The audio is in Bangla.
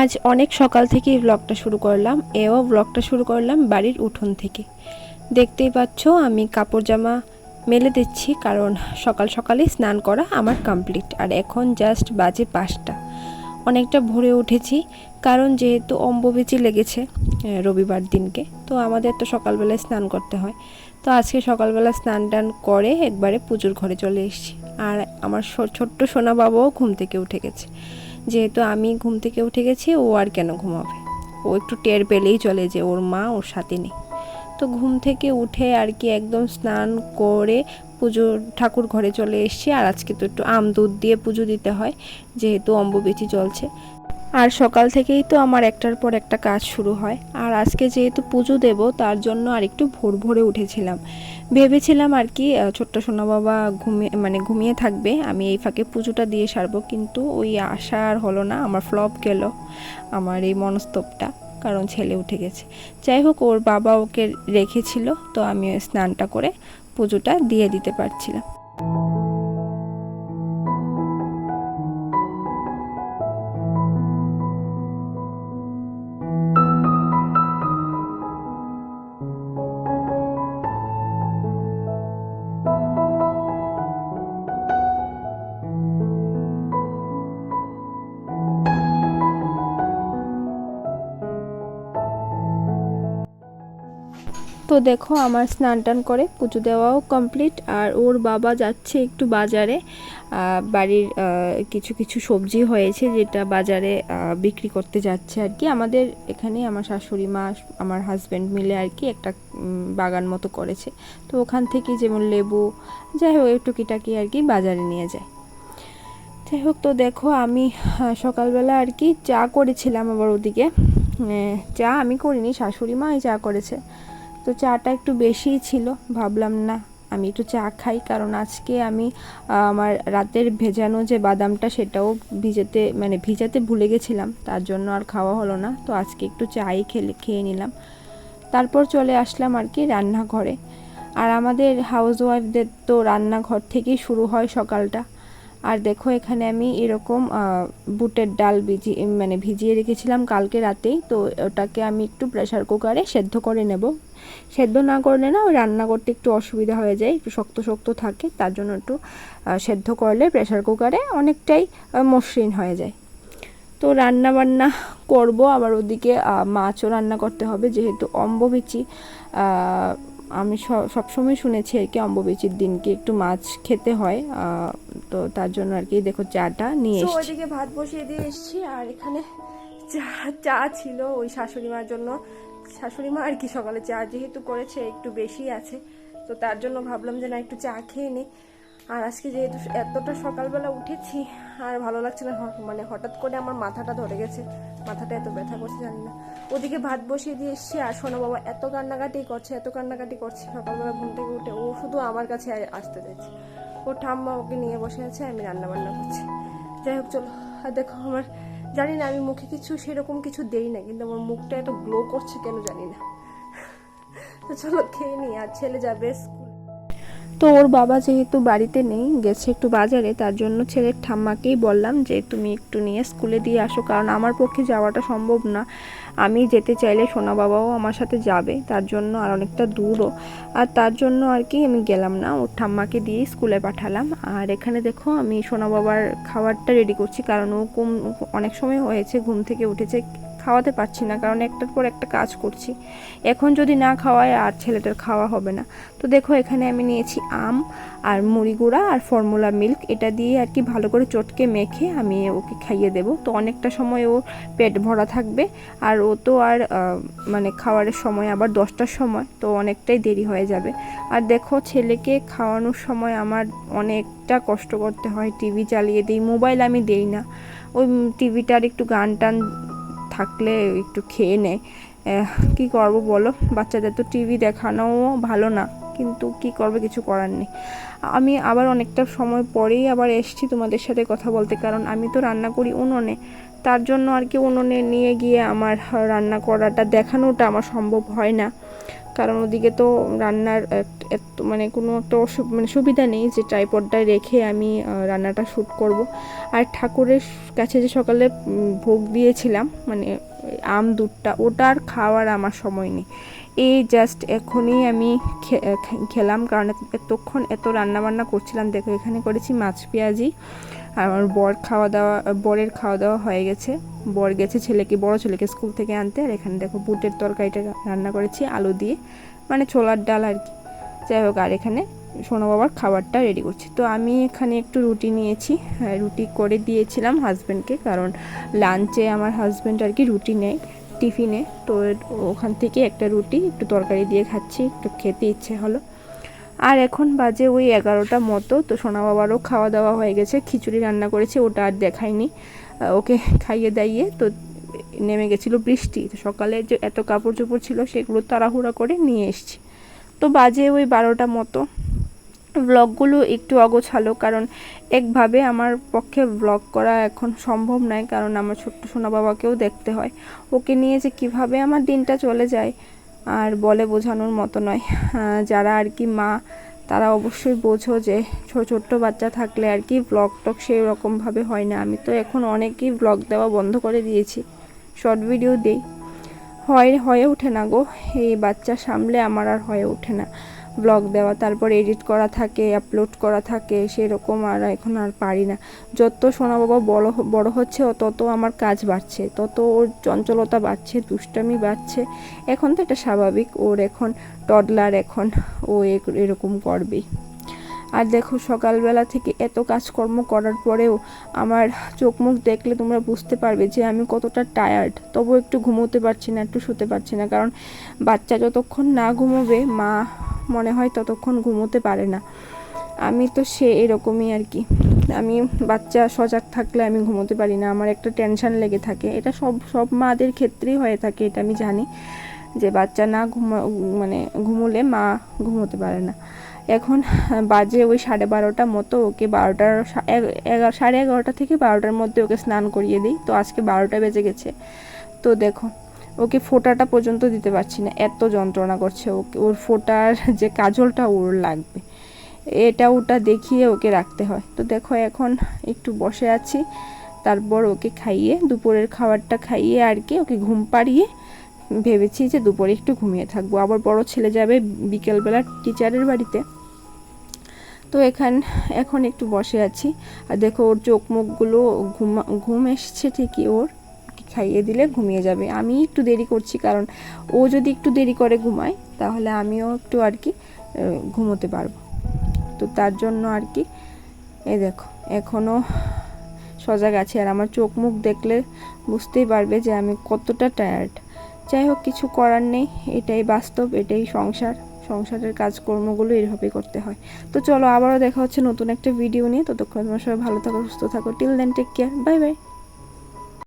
আজ অনেক সকাল থেকেই ব্লগটা শুরু করলাম। এও ব্লগটা শুরু করলাম বাড়ির উঠোন থেকে। দেখতেই পাচ্ছ, আমি কাপড় জামা মেলে দিচ্ছি কারণ সকাল সকালে স্নান করা আমার কমপ্লিট আর এখন জাস্ট বাজে পাঁচটা। অনেকটা ভোরে উঠেছি, কারণ যেহেতু অম্বুবেচি লেগেছে রবিবার দিনকে, তো আমাদের তো সকালবেলায় স্নান করতে হয়। তো আজকে সকালবেলা স্নান টান করে একবারে পুজোর ঘরে চলে এসেছি। আর আমার ছোট্ট সোনা বাবাও ঘুম থেকে উঠে গেছে। যেহেতু আমি ঘুম থেকে উঠে গেছি, ও আর কেন ঘুমাবে? ও একটু টের পেলেই চলে যে ওর মা ওর সাথে নেই। তো ঘুম থেকে উঠে আর কি একদম স্নান করে পুজো, ঠাকুর ঘরে চলে এসছি। আর আজকে তো একটু আম দুধ দিয়ে পুজো দিতে হয়, যেহেতু অম্বুবেচি চলছে আর সকাল থেকেই তো আমার একটার পর একটা কাজ শুরু হয়। আর আজকে যেহেতু পুজো দেব, তার জন্য আর একটু ভোর ভোরে উঠেছিলাম। ভেবেছিলাম আর কি ছোট্ট সোনা বাবা ঘুমিয়ে মানে ঘুমিয়ে থাকবে, আমি এই ফাঁকে পুজোটা দিয়ে সারবো। কিন্তু ওই আশা আর হলো না, আমার ফ্লপ গেল, আমার এই মনস্তপটা, কারণ ছেলে উঠে গেছে। যাই হোক, ওর বাবা ওকে রেখেছিল, তো আমি স্নানটা করে পুজোটা দিয়ে দিতে পারছিলাম। দেখো, আমার স্নান টান করে পুজো দেওয়াও কমপ্লিট আর ওর বাবা যাচ্ছে একটু বাজারে। বাড়ির কিছু কিছু সবজি হয়েছে যেটা বাজারে বিক্রি করতে যাচ্ছে আর কি। আমাদের এখানে আমার শাশুড়ি মা, আমার হাজব্যান্ড মিলে আর কি একটা বাগান মতো করেছে। তো ওখান থেকে যেমন লেবু, যাই হোক টুকিটাকি আর কি বাজারে নিয়ে যায়। যাই হোক, তো দেখো, আমি সকালবেলা আর কি চা করেছিলাম আবার ওদিকে। চা আমি করিনি, শাশুড়ি মা চা করেছে। তো চাটা একটু বেশিই ছিল, ভাবলাম না আমি একটু চা খাই, কারণ আজকে আমি আমার রাতের ভেজানো যে বাদামটা সেটাও ভিজাতে মানে ভিজাতে ভুলে গেছিলাম, তার জন্য আর খাওয়া হলো না, তো আজকে একটু চাই খেলে, খেয়ে নিলাম। তারপর চলে আসলাম আর কি রান্নাঘরে। আর আমাদের হাউস ওয়াইফদের তো রান্নাঘর থেকেই শুরু হয় সকালটা। আর দেখো এখানে আমি এরকম বুটের ডাল ভিজি মানে ভিজিয়ে রেখেছিলাম কালকে রাতেই, তো ওটাকে আমি একটু প্রেশার কুকারে সেদ্ধ করে নেব। সেদ্ধ না করলে না ওই রান্না করতে একটু অসুবিধা হয়ে যায়, একটু শক্ত শক্ত থাকে, তার জন্য একটু সেদ্ধ করলে প্রেশার কুকারে অনেকটাই মসৃণ হয়ে যায়। তো রান্না বান্না করব, আবার ওদিকে মাছও রান্না করতে হবে, যেহেতু অম্ববিচি আমি সবসময় শুনেছি আর কি অম্বুবেচির দিনকে একটু মাছ খেতে হয় তো তার জন্য আর কি দেখো চাটা নিয়ে এসেছি। ওইদিকে ভাত বসিয়ে দিয়ে এসেছি আর এখানে চা চা ছিল ওই শাশুড়ি মার জন্য। শাশুড়ি মা আর কি সকালে চা যেহেতু করেছে একটু বেশি আছে তো তার জন্য ভাবলাম যে না একটু চা খেয়ে নিই আর আজকে যেহেতু এতটা সকালবেলা উঠেছি, আর ভালো লাগছে না মানে হঠাৎ করে আমার মাথাটা ধরে গেছে। মাথাটা এত ব্যথা করছে, জানি না। ওদিকে ভাত বসিয়ে দিয়ে এসছি, আর শোনো বাবা, এত কান্নাকাটি করছে, এত কান্নাকাটি করছে। সকালবেলা ঘুম থেকে উঠে ও শুধু আমার কাছে আসতে চাইছে। ও ঠাম্মা ওকে নিয়ে বসে আছে, আমি রান্না বান্না করছি। যাই হোক, চলো। আর দেখো, আমার জানি না, আমি মুখে কিছু সেরকম কিছু দেই না, কিন্তু আমার মুখটা এত গ্লো করছে কেন জানি না। তো চলো, খেয়ে নিই। আর ছেলে যাবে তো ওর বাবা যেহেতু বাড়িতে নেই, গেছে একটু বাজারে, তার জন্য ছেলের ঠাম্মাকেই বললাম যে তুমি একটু নিয়ে স্কুলে দিয়ে আসো, কারণ আমার পক্ষে যাওয়াটা সম্ভব না। আমি যেতে চাইলে সোনা বাবাও আমার সাথে যাবে, তার জন্য আর অনেকটা দূরও। আর তার জন্য আর কি আমি গেলাম না, ওর ঠাম্মাকে দিয়ে স্কুলে পাঠালাম। আর এখানে দেখো আমি সোনা বাবার খাবারটা রেডি করছি, কারণ ও কম, অনেক সময় হয়েছে, ঘুম থেকে উঠেছে। খাওয়াতে পারছি না, কারণ একটার পর একটা কাজ করছি। এখন যদি না খাওয়ায় আর ছেলেটার খাওয়া হবে না। তো দেখো, এখানে আমি নিয়েছি আম আর মুড়ি গুঁড়া আর ফর্মুলা মিল্ক। এটা দিয়ে আর কি ভালো করে চটকে মেখে আমি ওকে খাইয়ে দেব। তো অনেকটা সময় ও পেট ভরা থাকবে আর ও তো আর মানে খাওয়ারের সময় আবার দশটার সময়, তো অনেকটাই দেরি হয়ে যাবে। আর দেখো, ছেলেকে খাওয়ানোর সময় আমার অনেকটা কষ্ট করতে হয়। টিভি চালিয়ে দিই, মোবাইল আমি দেই না। ওই টিভিটার একটু গান টান থাকলে একটু খেয়ে নেয় কি করব বলো? বাচ্চাদের তো টিভি দেখানোও ভালো না, কিন্তু কি করবে কিছু করার নেই। আমি আবার অনেকটা সময় পরেই আবার এসছি তোমাদের সাথে কথা বলতে, কারণ আমি তো রান্না করি উনুনে। তার জন্য আর কি উনুনে নিয়ে গিয়ে আমার রান্না করাটা দেখানোটা আমার সম্ভব হয় না। কারণ ওদিকে তো রান্নার মানে কোনো একটা মানে সুবিধা নেই যে ট্রাইপডটা রেখে আমি রান্নাটা শ্যুট করব। আর ঠাকুরের কাছে যে সকালে ভোগ দিয়েছিলাম মানে আম, দুধটা, ওটা আর খাওয়ার আমার সময় নেই। এই জাস্ট এখনই আমি খেলাম, কারণ এতক্ষণ এত রান্নাবান্না করছিলাম। দেখো, এখানে করেছি মাছ পেঁয়াজি আর আমার বর খাওয়া দাওয়া বরের খাওয়া দাওয়া হয়ে গেছে। বর গেছে ছেলেকে বড় ছেলেকে স্কুল থেকে আনতে। আর এখানে দেখো বুটের তরকারিটা রান্না করেছি আলু দিয়ে মানে ছোলার ডাল আর কি। যাই হোক আর এখানে সোনা বাবার খাবারটা রেডি করছি। তো আমি এখানে একটু রুটি নিয়েছি হ্যাঁ, রুটি করে দিয়েছিলাম হাজব্যান্ডকে কারণ লাঞ্চে আমার হাজব্যান্ড আর কি রুটি নেয় টিফিনে তো ওখান থেকে একটা রুটি একটু তরকারি দিয়ে খাচ্ছি একটু খেতে ইচ্ছে হলো। আর এখন বাজে ওই এগারোটা মতো, তো সোনা বাবারও খাওয়া দাওয়া হয়ে গেছে, খিচুড়ি রান্না করেছে, ওটা আর দেখায়নি। ওকে খাইয়ে দাইয়ে তো নেমে গেছিল বৃষ্টি, তো সকালে যে এত কাপড় চোপড় ছিল সেগুলো তাড়াহুড়া করে নিয়ে এসছি। তো বাজে ওই বারোটা মতো। ব্লগগুলো একটু অগোছালো, কারণ একভাবে আমার পক্ষে ব্লগ করা এখন সম্ভব নয়, কারণ আমার ছোট্ট সোনা বাবাকেও দেখতে হয়। ওকে নিয়ে যে কীভাবে আমার দিনটা চলে যায় আর বলে বোঝানোর মতো নয়। যারা আর কি মা, তারা অবশ্যই বোঝো যে ছোট ছোট্ট বাচ্চা থাকলে আর কি ব্লগ টক সেই রকমভাবে হয় না। আমি তো এখন অনেকই ব্লগ দেওয়া বন্ধ করে দিয়েছি। শর্ট ভিডিও দিই। হয়, হয়ে ওঠে না গো। এই বাচ্চা সামলে আমার আর হয়ে ওঠে না। ব্লগ দেওয়া, তারপর এডিট করা থাকে আপলোড করা থাকে, সেরকম আর এখন আর পারি না। যত সোনা বাবা বড় বড় হচ্ছে, তত আমার কাজ বাড়ছে, তত ওর চঞ্চলতা বাড়ছে, দুষ্টামি বাড়ছে। এখন তো এটা স্বাভাবিক, ওর এখন টডলার এখন ও এরকম করবেই। আর দেখো সকালবেলা থেকে এত কাজকর্ম করার পরেও আমার চোখ মুখ দেখলে তোমরা বুঝতে পারবে যে আমি কতটা টায়ার্ড তবু একটু ঘুমোতে পারছি না, একটু শুতে পারছি না। কারণ বাচ্চা যতক্ষণ না ঘুমোবে, মা মনে হয় ততক্ষণ ঘুমোতে পারে না। আমি তো সে এরকমই আর কি। আমি বাচ্চা সজাগ থাকলে আমি ঘুমোতে পারি না। আমার একটা টেনশন লেগে থাকে। এটা সব সব মাদের ক্ষেত্রেই হয়ে থাকে, এটা আমি জানি। যে বাচ্চা না ঘুমা মানে ঘুমোলে মা ঘুমোতে পারে না। এখন বাজে ওই সাড়ে বারোটা মতো ওকে বারোটার সাড়ে এগারোটা থেকে বারোটার মধ্যে ওকে স্নান করিয়ে দিই। তো আজকে বারোটা বেজে গেছে। তো দেখো, ওকে ফোঁটাটা পর্যন্ত দিতে পারছি না। এত যন্ত্রণা করছে ওকে। ওর ফোঁটার যে কাজলটা ওর লাগবে। এটা ওটা দেখিয়ে ওকে রাখতে হয়। তো দেখো, এখন একটু বসে আছি। তারপর ওকে খাইয়ে, দুপুরের খাবারটা খাইয়ে আর কি ওকে ঘুম পাড়িয়ে ভেবেছি যে দুপুরে একটু ঘুমিয়ে থাকব। আবার বড় ছেলে যাবে বিকেলবেলা টিচারের বাড়িতে। তো এখান, এখন একটু বসে আছি। আর দেখো ওর চোখ মুখগুলো ঘুমা, ঘুম এসছে ঠিকই ওর। খাইয়ে দিলে ঘুমিয়ে যাবে। আমি একটু দেরি করছি কারণ ও যদি একটু দেরি করে ঘুমায়, তাহলে আমিও একটু আর কি ঘুমোতে পারব। তো তার জন্য আর কি, এ দেখো এখনও সজাগ আছে। আর আমার চোখ মুখ দেখলে বুঝতেই পারবে যে আমি কতটা টায়ার্ড যাই হোক, কিছু করার নেই। এটাই বাস্তব, এটাই সংসার। সংসারের কাজকর্মগুলো এইভাবেই করতে হয়। তো চলো আবারও দেখা হচ্ছে নতুন একটা ভিডিও নিয়ে। ততক্ষণ তোমার সবাই ভালো থাকো, সুস্থ থাকো। Till then take care bye bye